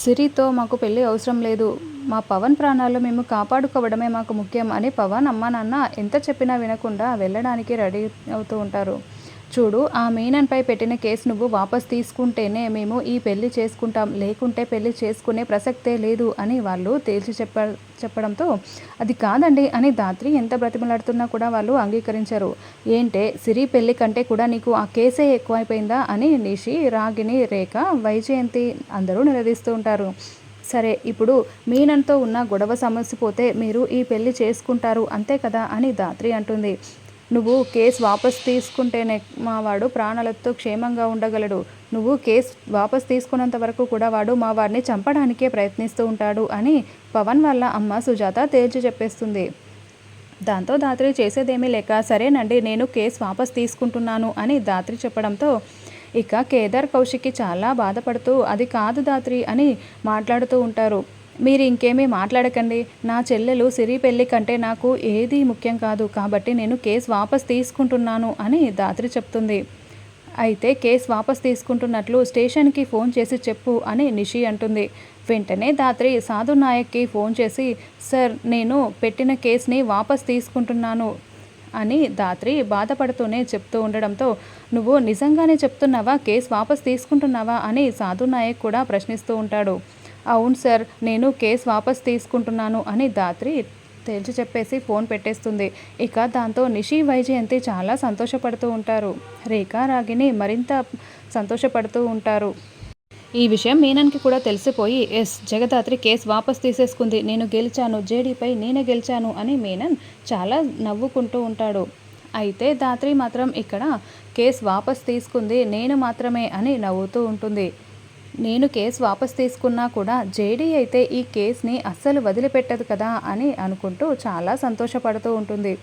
సిరితో మాకు పెళ్ళి అవసరం లేదు. మా పవన్ ప్రాణాలు మేము కాపాడుకోవడమే మాకు ముఖ్యం అని పవన్ అమ్మా నాన్న ఎంత చెప్పినా వినకుండా వెళ్ళడానికి రెడీ అవుతూ ఉంటారు. చూడు ఆ మీనన్పై పెట్టిన కేసు నువ్వు వాపస్ తీసుకుంటేనే మేము ఈ పెళ్ళి చేసుకుంటాం. లేకుంటే పెళ్ళి చేసుకునే ప్రసక్తే లేదు అని వాళ్ళు తేల్చి చెప్ప చెప్పడంతో అది కాదండి అని దాత్రి ఎంత బ్రతిమలాడుతున్నా కూడా వాళ్ళు అంగీకరించారు. ఏంటే సిరి పెళ్ళి కంటే కూడా నీకు ఆ కేసే ఎక్కువైపోయిందా అని నిషి రాగిని రేఖ వైజయంతి అందరూ నిలదీస్తూ ఉంటారు. సరే ఇప్పుడు మీనంతో ఉన్న గొడవ సమస్య పోతే మీరు ఈ పెళ్ళి చేసుకుంటారు అంతే కదా అని దాత్రి అంటుంది. నువ్వు కేసు వాపస్ తీసుకుంటేనే మా వాడు ప్రాణాలతో క్షేమంగా ఉండగలడు. నువ్వు కేసు వాపస్ తీసుకున్నంత వరకు కూడా వాడు మా వాడిని చంపడానికే ప్రయత్నిస్తూ ఉంటాడు అని పవన్ వాళ్ళ అమ్మ సుజాత తేల్చి చెప్పేస్తుంది. దాంతో దాత్రి చేసేదేమీ లేక సరేనండి నేను కేసు వాపస్ తీసుకుంటున్నాను అని దాత్రి చెప్పడంతో ఇక కేదార్ కౌశిక్కి చాలా బాధపడుతూ అది కాదు దాత్రి అని మాట్లాడుతూ ఉంటారు. మీరు ఇంకేమీ మాట్లాడకండి. నా చెల్లెలు సిరి పెళ్ళి కంటే నాకు ఏది ముఖ్యం కాదు. కాబట్టి నేను కేసు వాపస్ తీసుకుంటున్నాను అని దాత్రి చెప్తుంది. అయితే కేసు వాపస్ తీసుకుంటున్నట్లు స్టేషన్కి ఫోన్ చేసి చెప్పు అని నిషి అంటుంది. వెంటనే దాత్రి సాధు నాయక్కి ఫోన్ చేసి సార్ నేను పెట్టిన కేసుని వాపస్ తీసుకుంటున్నాను అని దాత్రి బాధపడుతూనే చెప్తూ ఉండడంతో నువ్వు నిజంగానే చెప్తున్నావా? కేసు వాపస్ తీసుకుంటున్నావా? అని సాధు నాయక్ కూడా ప్రశ్నిస్తూ ఉంటాడు. అవును సార్ నేను కేసు వాపస్ తీసుకుంటున్నాను అని దాత్రి తేల్చి చెప్పేసి ఫోన్ పెట్టేస్తుంది. ఇక దాంతో నిషి వైజయంతి చాలా సంతోషపడుతూ ఉంటారు. రేఖా రాగిని మరింత సంతోషపడుతూ ఉంటారు. ఈ విషయం మీనన్కి కూడా తెలిసిపోయి ఎస్ జగదాత్రి కేసు వాపస్ తీసేసుకుంది. నేను గెలిచాను జేడీపై నేనే గెలిచాను అని మీనన్ చాలా నవ్వుకుంటూ ఉంటాడు. అయితే దాత్రి మాత్రం ఇక్కడ కేసు వాపస్ తీసుకుంది నేను మాత్రమే అని నవ్వుతూ ఉంటుంది. నేను కేసు వాపస్ తీసుకున్నా కూడా జేడీ అయితే ఈ కేసుని అస్సలు వదిలిపెట్టదు కదా అని అనుకుంటూ చాలా సంతోషపడుతూ ఉంటుంది.